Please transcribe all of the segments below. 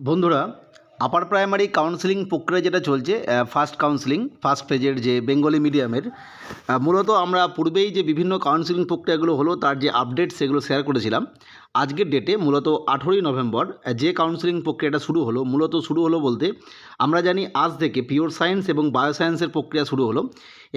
বন্ধুরা upper primary counselling প্রক্রিয়া যেটা চলছে ফার্স্ট কাউন্সিলিং ফার্স্ট ফেজের যে বেঙ্গলি মিডিয়ামের মূলত আমরা পূর্বেই যে বিভিন্ন কাউন্সিলিং প্রক্রিয়াগুলো হলো, তার যে আপডেট সেগুলো শেয়ার করেছিলাম। আজকের ডেটে মূলত আঠেরোই নভেম্বর যে কাউন্সিলিং প্রক্রিয়াটা শুরু হলো, মূলত শুরু হলো বলতে আমরা জানি আজ থেকে পিওর সায়েন্স এবং বায়োসায়েন্সের প্রক্রিয়া শুরু হলো।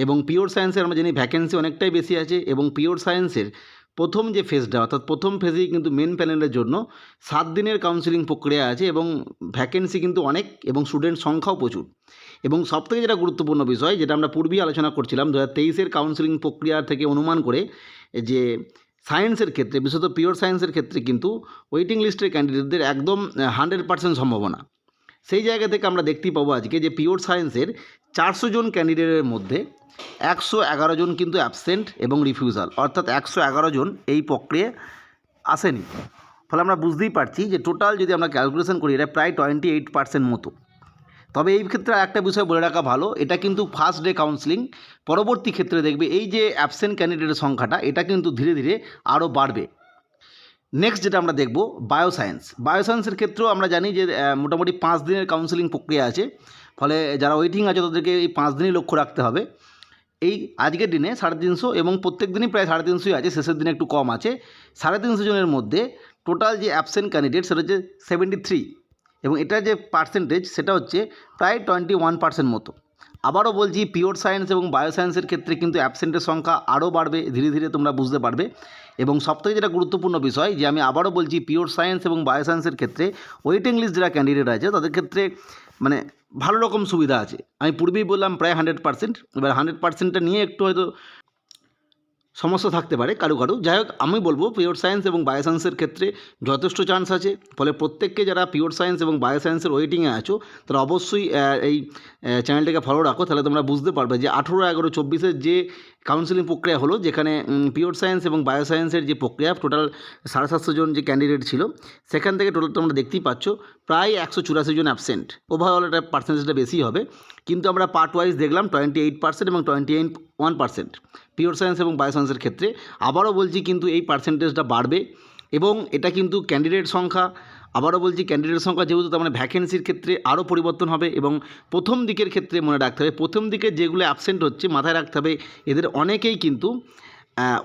এবং পিওর সায়েন্সের আমরা জানি ভ্যাকেন্সি অনেকটাই বেশি আছে এবং পিওর সায়েন্সের প্রথম যে ফেজটা অর্থাৎ প্রথম ফেজেই কিন্তু মেন প্যানেলের জন্য সাত দিনের কাউন্সিলিং প্রক্রিয়া আছে এবং ভ্যাকেন্সি কিন্তু অনেক এবং স্টুডেন্ট সংখ্যাও প্রচুর। এবং সবথেকে যেটা গুরুত্বপূর্ণ বিষয়, যেটা আমরা পূর্বেই আলোচনা করছিলাম দু হাজার তেইশের কাউন্সিলিং প্রক্রিয়া থেকে অনুমান করে যে সায়েন্সের ক্ষেত্রে, বিশেষত পিওর সায়েন্সের ক্ষেত্রে কিন্তু ওয়েটিং লিস্টের ক্যান্ডিডেটদের একদম হান্ড্রেড পার্সেন্ট সম্ভাবনা। সেই জায়গা থেকে আমরা দেখতেই পাবো আজকে যে পিওর সায়েন্সের চারশো জন ক্যান্ডিডেটের মধ্যে একশো এগারো জন কিন্তু অ্যাবসেন্ট এবং রিফিউজাল, অর্থাৎ একশো এগারো জন এই প্রক্রিয়ায় আসেনি। ফলে আমরা বুঝতেই পারছি যে টোটাল যদি আমরা ক্যালকুলেশন করি, এটা প্রায় টোয়েন্টি এইট পার্সেন্ট মতো। তবে এই ক্ষেত্রে একটা বিষয় বলে রাখা ভালো, এটা কিন্তু ফার্স্ট ডে কাউন্সিলিং, পরবর্তী ক্ষেত্রে দেখবে এই যে অ্যাবসেন্ট ক্যান্ডিডেটের সংখ্যাটা, এটা কিন্তু ধীরে ধীরে আরও বাড়বে। নেক্সট যেটা আমরা দেখব বায়োসায়েন্স বায়োসায়েন্সের ক্ষেত্রেও আমরা জানি যে মোটামুটি পাঁচ দিনের কাউন্সেলিং প্রক্রিয়া আছে। ফলে যারা ওয়েটিং আছে, তাদেরকে এই পাঁচ দিনই লক্ষ্য রাখতে হবে। এই আজকের দিনে সাড়ে তিনশো এবং প্রত্যেক দিনই প্রায় সাড়ে তিনশোই আছে, শেষের দিনে একটু কম আছে। সাড়ে তিনশো জনের মধ্যে টোটাল যে অ্যাবসেন্ট ক্যান্ডিডেট সেটা হচ্ছে সেভেন্টি থ্রি এবং এটার যে পার্সেন্টেজ সেটা হচ্ছে প্রায় টোয়েন্টি ওয়ান পার্সেন্ট মতো। আবারও বলছি পিওর সায়েন্স এবং বায়ো সায়েন্সের ক্ষেত্রে কিন্তু অ্যাবসেন্টের সংখ্যা আরও বাড়বে, ধীরে ধীরে তোমরা বুঝতে পারবে। এবং সবথেকে যেটা গুরুত্বপূর্ণ বিষয়, যে আমি আবারও বলছি পিওর সায়েন্স এবং বায়ো সায়েন্সের ক্ষেত্রে ওয়েটিং লিস্ট যারা ক্যান্ডিডেট আছে, তাদের ক্ষেত্রে মানে ভালো রকম সুবিধা আছে। আমি পূর্বেই বললাম প্রায় হান্ড্রেড পার্সেন্ট এবার হান্ড্রেড পার্সেন্টটা নিয়ে একটু হয়তো সমস্যা থাকতে পারে কারও কারও। যাই হোক, আমি বলব পিওর সায়েন্স এবং বায়োসায়েন্সের ক্ষেত্রে যথেষ্ট চান্স আছে। ফলে প্রত্যেককে যারা পিওর সায়েন্স এবং বায়োসায়েন্সের ওয়েটিংয়ে আছো, তারা অবশ্যই এই চ্যানেলটাকে ফলো রাখো। তাহলে তোমরা বুঝতে পারবে যে আঠেরো, এগারো চব্বিশের যে কাউন্সিলিং প্রক্রিয়া হলো, যেখানে পিওর সায়েন্স এবং বায়োসায়েন্সের যে প্রক্রিয়া টোটাল সাড়ে সাতশো জন যে ক্যান্ডিডেট ছিল, সেখান থেকে টোটাল তোমরা দেখতেই পাচ্ছ প্রায় একশো চুরাশি জন অ্যাবসেন্ট ওভারঅল এটা পার্সেন্টেজটা বেশি হবে। কিন্তু আমরা পার্ট ওয়াইজ দেখলাম টোয়েন্টি এইট পার্সেন্ট এবং twenty eight one percent pure science এবং বায়োসায়েন্সের ক্ষেত্রে আবারও বলছি কিন্তু এই পার্সেন্টেজটা বাড়বে এবং এটা কিন্তু ক্যান্ডিডেট সংখ্যা। আবারও বলছি ক্যান্ডিডেট সংখ্যা যেহেতু তার মানে ভ্যাকেন্সির ক্ষেত্রে আরও পরিবর্তন হবে এবং প্রথম দিকের ক্ষেত্রে মনে রাখতে হবে, প্রথম দিকে যেগুলো অ্যাবসেন্ট হচ্ছে মাথায় রাখতে হবে, এদের অনেকেই কিন্তু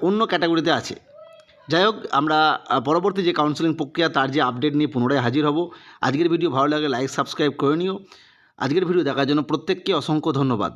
অন্য ক্যাটাগরিতে আছে। যাই হোক, আমরা পরবর্তী যে কাউন্সেলিং প্রক্রিয়া, তার যে আপডেট নিয়ে পুনরায় হাজির হব। আজকের ভিডিও ভালো লাগে লাইক সাবস্ক্রাইব করে নিও। আজকের ভিডিও দেখার জন্য প্রত্যেককে অসংখ্য ধন্যবাদ।